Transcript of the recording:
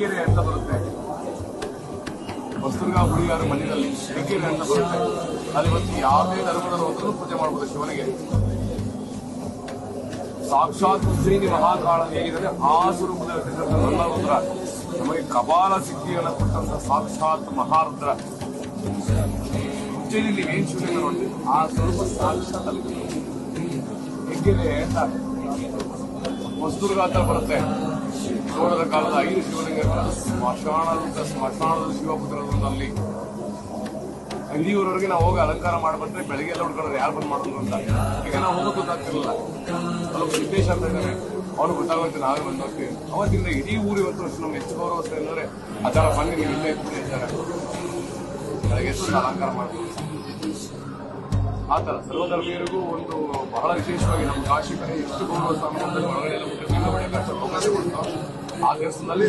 ಹೆಗ್ಗೆರೆ ಅಂತ ಬರುತ್ತೆ. ಹೊಸದುರ್ಗ ಹುಳಿಯಾರು ಮನೆಯಲ್ಲಿ ಬೆಕ್ಕೇರಿ ಅಂತ ಬರುತ್ತೆ. ಅಲ್ಲಿ ಬಂದು ಯಾವುದೇ ಧರ್ಮದಲ್ಲಿ ಹೋದ್ರು ಪೂಜೆ ಮಾಡಬಹುದು ಶಿವನಿಗೆ. ಸಾಕ್ಷಾತ್ ಶ್ರೀನಿ ಮಹಾಕಾಳ ಹೇಗಿದ್ದಾರೆ? ಆ ಸ್ವರೂಪದಲ್ಲಿ ನಮಗೆ ಕಪಾಲ ಸಿದ್ಧಿಯನ್ನು ಕೊಟ್ಟಂತ ಸಾಕ್ಷಾತ್ ಮಹಾರುದ್ರ. ಉಜ್ಜಯಿನಿ ನೀವೇನ್ ಶಿವಲಿಂಗ ನೋಡಿ. ಆ ಸ್ವರೂಪ ಸಾಕ್ಷಾತ್ ಅಲ್ಲಿ ಹೆಗ್ಗಿದೆ ಅಂತ. ಹೊಸದುರ್ಗ ಅಂತ ಬರುತ್ತೆ. ಚೋಳದ ಕಾಲದ ಐದು ಶಿವಲಿಂಗಗಳ ಸ್ಮಶಾನದ ಸ್ಮಶಾನದ ಶಿವಪುತ್ರದಲ್ಲಿ ಅಲ್ಲಿ ಊರವರೆಗೆ ನಾವು ಹೋಗಿ ಅಲಂಕಾರ ಮಾಡ್ಬಿಟ್ರೆ ಬೆಳಗ್ಗೆ ಎಲ್ಲ ಹುಡ್ಕೊಂಡ್ರೆ ಯಾರು ಬಂದ್ ಮಾಡೋದು ಅಂತ. ಈಗ ನಾವು ಹೋಗೋದು ಗೊತ್ತಾಗ್ತಿರಲಿಲ್ಲ. ಅಲ್ಲೊಬ್ಬ ಸಿದ್ದೇಶ್ ಅಂತ ಇದ್ದಾರೆ ಅವನು ಗೊತ್ತಾಗುತ್ತೆ ನಾವೇ ಬಂದು ಹೋಗ್ತೀವಿ ಅವತ್ತಿಂದ ಇಡೀ ಊರು ಇವತ್ತು ಅಷ್ಟು ನಮ್ಗೆ ಹೆಚ್ಚು ಗೌರವ ಅಂದ್ರೆ ಅದರ ಬನ್ನಿ ನೀವು ಇಲ್ಲೇ ಇದ್ದಾರೆ. ಬೆಳಗ್ಗೆ ಎದ್ದು ಅಲಂಕಾರ ಮಾಡ್ತೀವಿ. ಆ ತರ ಸರ್ವಧರ್ಮೀಯರಿಗೂ ಒಂದು ಬಹಳ ವಿಶೇಷವಾಗಿ ನಮ್ಮ ಕಾಶಿ ಕಡೆ ಎಷ್ಟು ಗೌರವ ಸ್ಥಾನ ಒಳಗಡೆ ಎಲ್ಲ ఆగస్టు మళ్ళీ